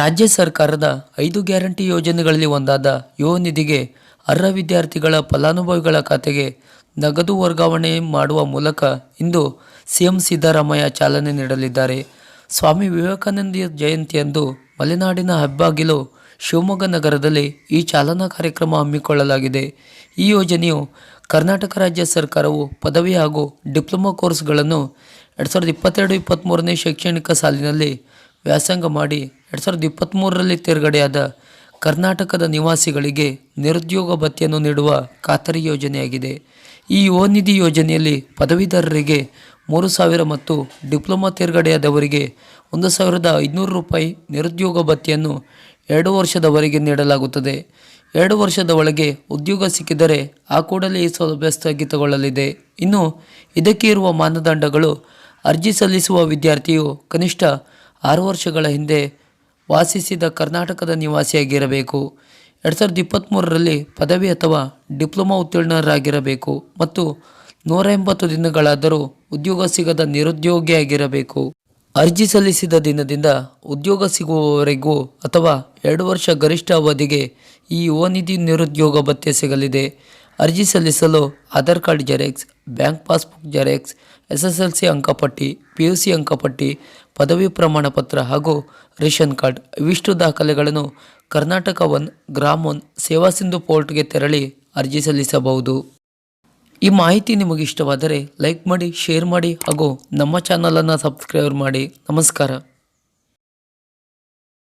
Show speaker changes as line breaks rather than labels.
ರಾಜ್ಯ ಸರ್ಕಾರದ ಐದು ಗ್ಯಾರಂಟಿ ಯೋಜನೆಗಳಲ್ಲಿ ಒಂದಾದ ಯುವ ನಿಧಿಗೆ ಅರ್ಹ ವಿದ್ಯಾರ್ಥಿಗಳ ಫಲಾನುಭವಿಗಳ ಖಾತೆಗೆ ನಗದು ವರ್ಗಾವಣೆ ಮಾಡುವ ಮೂಲಕ ಇಂದು ಸಿಎಂ ಸಿದ್ದರಾಮಯ್ಯ ಚಾಲನೆ ನೀಡಲಿದ್ದಾರೆ. ಸ್ವಾಮಿ ವಿವೇಕಾನಂದ ಜಯಂತಿಯಂದು ಮಲೆನಾಡಿನ ಹಬ್ಬಾಗಿಲು ಶಿವಮೊಗ್ಗ ನಗರದಲ್ಲಿ ಈ ಚಾಲನಾ ಕಾರ್ಯಕ್ರಮ ಹಮ್ಮಿಕೊಳ್ಳಲಾಗಿದೆ. ಈ ಯೋಜನೆಯು ಕರ್ನಾಟಕ ರಾಜ್ಯ ಸರ್ಕಾರವು ಪದವಿ ಹಾಗೂ ಡಿಪ್ಲೊಮಾ ಕೋರ್ಸ್ಗಳನ್ನು ಎರಡು ಸಾವಿರದ ಇಪ್ಪತ್ತೆರಡು ಇಪ್ಪತ್ತ್ಮೂರನೇ ಶೈಕ್ಷಣಿಕ ಸಾಲಿನಲ್ಲಿ ವ್ಯಾಸಂಗ ಮಾಡಿ ಎರಡು ಸಾವಿರದ ಇಪ್ಪತ್ತ್ಮೂರರಲ್ಲಿ ತೇರ್ಗಡೆಯಾದ ಕರ್ನಾಟಕದ ನಿವಾಸಿಗಳಿಗೆ ನಿರುದ್ಯೋಗ ಭತ್ಯೆಯನ್ನು ನೀಡುವ ಖಾತರಿ ಯೋಜನೆಯಾಗಿದೆ. ಈ ಯುವ ನಿಧಿ ಯೋಜನೆಯಲ್ಲಿ ಪದವೀಧರರಿಗೆ ಮೂರು ಸಾವಿರ ಮತ್ತು ಡಿಪ್ಲೊಮಾ ತೇರ್ಗಡೆಯಾದವರಿಗೆ ಒಂದು ಸಾವಿರದ ಐದುನೂರು ರೂಪಾಯಿ ನಿರುದ್ಯೋಗ ಭತ್ಯೆಯನ್ನು ಎರಡು ವರ್ಷದವರೆಗೆ ನೀಡಲಾಗುತ್ತದೆ. ಎರಡು ವರ್ಷದ ಒಳಗೆ ಉದ್ಯೋಗ ಸಿಕ್ಕಿದರೆ ಆ ಕೂಡಲೇ ಈ ಸೌಲಭ್ಯ ಸ್ಥಗಿತಗೊಳ್ಳಲಿದೆ. ಇನ್ನು ಇದಕ್ಕೆ ಇರುವ ಮಾನದಂಡಗಳು ಅರ್ಜಿ ಸಲ್ಲಿಸುವ ವಿದ್ಯಾರ್ಥಿಯು ಕನಿಷ್ಠ ಆರು ವರ್ಷಗಳ ಹಿಂದೆ ವಾಸಿಸಿದ ಕರ್ನಾಟಕದ ನಿವಾಸಿಯಾಗಿರಬೇಕು. ಎರಡು ಸಾವಿರದ ಇಪ್ಪತ್ತ್ಮೂರರಲ್ಲಿ ಪದವಿ ಅಥವಾ ಡಿಪ್ಲೊಮಾ ಉತ್ತೀರ್ಣರಾಗಿರಬೇಕು ಮತ್ತು ನೂರ ಎಂಬತ್ತು ದಿನಗಳಾದರೂ ಉದ್ಯೋಗ ಸಿಗದ ನಿರುದ್ಯೋಗಿಯಾಗಿರಬೇಕು. ಅರ್ಜಿ ಸಲ್ಲಿಸಿದ ದಿನದಿಂದ ಉದ್ಯೋಗ ಸಿಗುವವರೆಗೂ ಅಥವಾ ಎರಡು ವರ್ಷ ಗರಿಷ್ಠ ಅವಧಿಗೆ ಈ ಯುವ ನಿಧಿ ನಿರುದ್ಯೋಗ ಭತ್ಯೆ ಸಿಗಲಿದೆ. ಅರ್ಜಿ ಸಲ್ಲಿಸಲು Aadhaar card xerox, bank passbook xerox S S L C ಅಂಕಪಟ್ಟಿ, ಪಿ ಯು ಸಿ ಅಂಕಪಟ್ಟಿ, ಪದವಿ ಪ್ರಮಾಣ ಪತ್ರ ಹಾಗೂ ರೇಷನ್ ಕಾರ್ಡ್ ಇವಿಷ್ಟು ದಾಖಲೆಗಳನ್ನು ಕರ್ನಾಟಕ ಒನ್ ಗ್ರಾಮ್ ಒನ್ ಸೇವಾ ಸಿಂಧು ಪೋರ್ಟ್ಗೆ ತೆರಳಿ ಅರ್ಜಿ ಸಲ್ಲಿಸಬಹುದು. ಈ ಮಾಹಿತಿ ನಿಮಗೆ ಇಷ್ಟವಾದರೆ ಲೈಕ್ ಮಾಡಿ, ಶೇರ್ ಮಾಡಿ ಹಾಗೂ ನಮ್ಮ ಚಾನಲನ್ನು ಸಬ್ಸ್ಕ್ರೈಬ್ ಮಾಡಿ. ನಮಸ್ಕಾರ.